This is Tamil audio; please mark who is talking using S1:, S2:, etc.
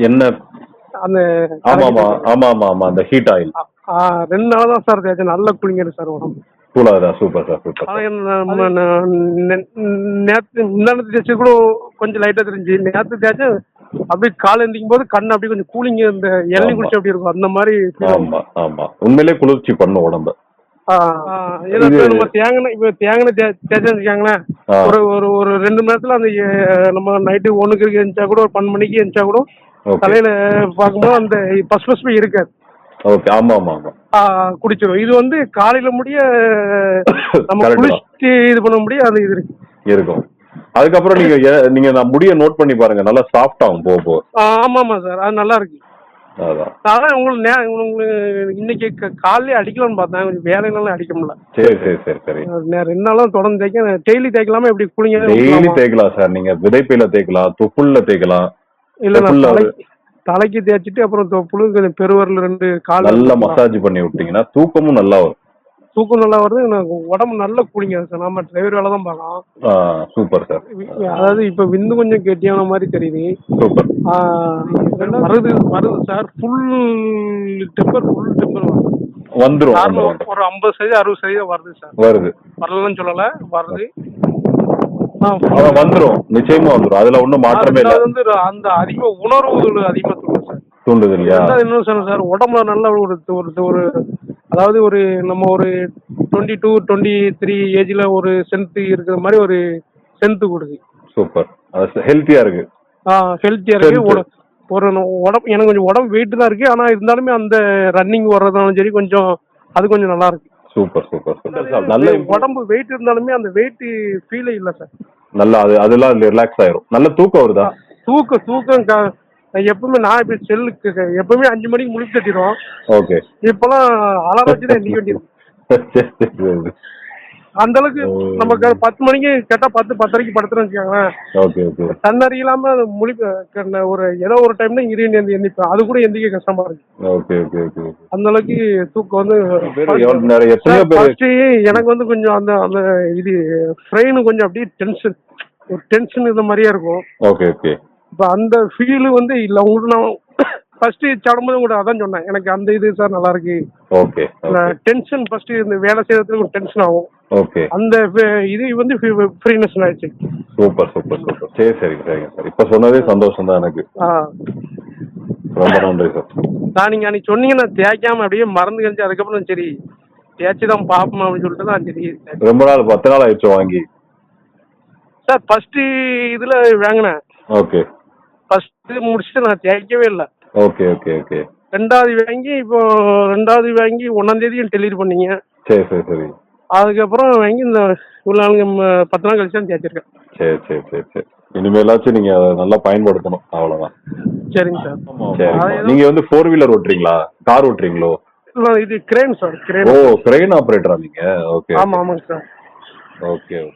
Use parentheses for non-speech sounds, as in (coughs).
S1: என்ன?
S2: அந்த
S1: ஆமா ஆமா ஆமா ஆமா ஆமா அந்த ஹீட் ஆயில்
S2: ரெண்டு நாள் தான் சார் தேய்ச்சேன். நல்ல குளிங்க சார் உடம்பு.
S1: கூலாதா? சூப்பர் சார் சூப்பர்
S2: ஆனா என்ன நம்ம ந- நெ- நேத்து முந்தானத்து தேய்ச்சி கூட கொஞ்சம் லைட்டா தெரிஞ்சு. நேத்து தேய்ச்சா அப்படியே கால் எந்திக்கும் போது கண் அப்படியே கொஞ்சம் கூலிங் இந்த இளநீ. குடிச்சா அப்படி இருக்கும். அந்த மாதிரி.
S1: ஆமா ஆமா. உண்மையிலே குளிர்ச்சி பண்ணும் உடம்ப.
S2: நம்ம தேங்கின இப்ப தேங்கின தேய்ச்சா வச்சுக்காங்களேன்.
S1: ஆ.
S2: ஒரு ஒரு ஒரு ரெண்டு மணி நேரத்துல அந்த நம்ம நைட்டு ஒண்ணுக்கு இருந்துச்சா கூட ஒரு பன்னெண்டு மணிக்கு இருந்துச்சா கூட தலையில பார்க்கும்போது அந்த பஸ் பஸ் இருக்காது
S1: ஓகே ஆமா ஆமா ஆமா.
S2: குடிச்சிடும் இது வந்து காலையில முடிய (coughs) நம்ம. குளிச்சுட்டு இது பண்ண முடிய அது இது இருக்கு.
S1: இருக்கும். அதுக்கப்புறம் நீங்க நீங்க நான் முடிய நோட் பண்ணி பாருங்க. நல்லா சாஃப்ட் ஆகும் போக போக
S2: ஆமா ஆமா சார் அது நல்லா இருக்கு.
S1: அதான்.
S2: உங்களுக்கு உங்களுக்கு இன்னைக்கு காலையிலே அடிக்கலாம்னு பார்த்தேன். கொஞ்சம் அடிக்க முடியல.
S1: சரி சரி சரி சரி.
S2: ரெண்டு நாளும் தொடர்ந்து தேய்க்க டெய்லி தேய்க்கலாமா? எப்படி குளிங்க
S1: டெய்லி தேய்க்கலாம் சார் நீங்க விதைப்பையில தேய்க்கலாம் துப்புல்ல தேய்க்கலாம்.
S2: இல்ல தலைக்கு தலைக்கு தேய்ச்சிட்டு அப்புறம் தொ- புழு கொஞ்சம் பெருவரில் ரெண்டு கால்
S1: நல்லா மசாஜ் பண்ணி விட்டீங்கன்னா தூக்கமும் நல்லா வரும்.
S2: தூக்கம் நல்லா வருது எனக்கு உடம்பு நல்ல கூலிங்க சார். நாம டிரைவர் வேலை தான் பார்க்கலாம்
S1: சூப்பர் சார்
S2: அதாவது இப்ப விந்து கொஞ்சம் கெட்டியான மாதிரி தெரியுது.
S1: சூப்பர்
S2: வருது வருது sir full temper full temper வருது.
S1: வந்துரும்.
S2: ஒரு ஐம்பது சதவீதம் அறுபது சதவீதம் வருது சார்
S1: வருது.
S2: வரலன்னு சொல்லல வருது.
S1: அவன் வந்துரும். நிச்சயமா வந்துரும். அதுல ஒண்ணும் மாற்றமே இல்ல.
S2: வந்து அந்த அதிக உணர்வுகள் அதிகமா தூண்டும் சார்.
S1: தூண்டுது இல்லையா
S2: என்ன சொன்னேன் சார் உடம்புல நல்ல ஒரு ஒரு அதாவது ஒரு நம்ம ஒரு டுவெண்ட்டி டூ டுவெண்ட்டி த்ரீ ஏஜ்ல ஒரு ஸ்ட்ரென்த் இருக்கிற மாதிரி ஒரு ஸ்ட்ரென்த் கொடுக்குது.
S1: சூப்பர். ஹெல்த்தியா இருக்கு.
S2: ஹெல்த்தியா இருக்கு. ஒரு- உடம்பு எனக்கு கொஞ்சம் உடம்பு வெயிட் தான் இருக்கு. ஆனா இருந்தாலுமே அந்த ரன்னிங் வர்றதாலும் சரி கொஞ்சம் அது கொஞ்சம் நல்லா இருக்கு.
S1: சூப்பர் சூப்பர் சூப்பர் நல்ல
S2: உடம்பு வெயிட் இருந்தாலுமே அந்த வெயிட் ஃபீலே இல்ல சார்
S1: நல்லா அது அதெல்லாம் ரிலாக்ஸ் ஆயிரும். நல்ல தூக்கம் வருதா?
S2: தூக்கம் தூக்கம் எப்பவுமே நான் இப்ப செல்லுக்கு எப்பவுமே அஞ்சு மணிக்கு முழிப்பு தட்டிடுவோம்
S1: ஓகே
S2: இப்பெல்லாம் அலாரம் வச்சு தான் எண்ணிக்க வேண்டியது (laughs) அந்த அளவுக்கு
S1: ஓ.
S2: நம்ம க- பத்து மணிக்கு கேட்டா பத்து பத்தரைக்கு படுத்துறோம்னு வச்சுக்கோங்களேன்.
S1: Okay okay.
S2: தன்னறியலாம அது முழிப்பு க- ஒரு ஏதோ ஒரு டைம்ல இருந்து எந்தி எந்திப்பேன் அது கூட எந்திக்க கஷ்டமா இருக்கு.
S1: Okay okay okay.
S2: அந்த அளவுக்கு தூக்கம் வந்து எனக்கு வந்து கொஞ்சம் அந்த அந்த இது ஃப்ரெயின் கொஞ்சம் அப்படியே டென்ஷன் ஒரு டென்ஷன் இந்த மாதிரியே இருக்கும்.
S1: Okay okay.
S2: இப்போ அந்த ஃபீல் வந்து இல்லை. உங்களுக்கு நான் ஃபர்ஸ்ட் சடும்போது கூட அதான் சொன்னேன். எனக்கு அந்த இது சார் நல்லா இருக்கு.
S1: ஓகே
S2: டென்ஷன் ஃபர்ஸ்ட் இந்த வேலை செய்யறதுக்கு டென்ஷன் ஆகும்.
S1: ஓகே
S2: அந்த இது வந்து ஃப்ரீனஸ் ஆயிடுச்சு.
S1: சூப்பர் சூப்பர் சூப்பர் சரி சரிங்க சரிங்க சார் இப்ப சொன்னதே சந்தோஷம் தான் எனக்கு.
S2: ஆ.
S1: ரொம்ப நன்றி சார்
S2: நான் நீங்க அன்னைக்கு சொன்னீங்க நான் தேய்க்காம அப்படியே மறந்து கழிச்சு அதுக்கப்புறம் சரி தேய்ச்சி தான் பார்ப்போம் அப்படின்னு சொல்லிட்டு தான் சரி.
S1: ரொம்ப நாள் பத்து நாள் ஆயிடுச்சு வாங்கி.
S2: சார் ஃபர்ஸ்ட் இதுல வாங்கினேன்.
S1: ஓகே
S2: ஃபர்ஸ்ட் முடிச்சுட்டு நான் தேய்க்கவே இல்லை.
S1: Okay okay okay.
S2: ரெண்டாவது வாங்கி இப்போ ரெண்டாவது வாங்கி ஒன்னாம் தேதியும் டெலிவரி பண்ணீங்க.
S1: சரி சரி சரி.
S2: அதுக்கப்புறம் வாங்கி இந்த இவ்வளோ நாளுங்க பத்து நாள் கழிச்சு தான் தேய்ச்சிருக்கேன்.
S1: சரி சரி சரி சரி. இனிமேலாச்சும் நீங்க அதை நல்லா பயன்படுத்தணும். அவ்வளவுதான்.
S2: சரிங்க சார்.
S1: நீங்க வந்து ஃபோர் வீலர் ஓட்டுறீங்களா? கார் ஓட்டுறீங்களோ?
S2: இல்ல, இது crane sir
S1: oh
S2: crane
S1: crane ஆபரேட்டரா நீங்க? ஓகே
S2: ஆமா ஆமாங்க சார்
S1: ஓகே ஓகே.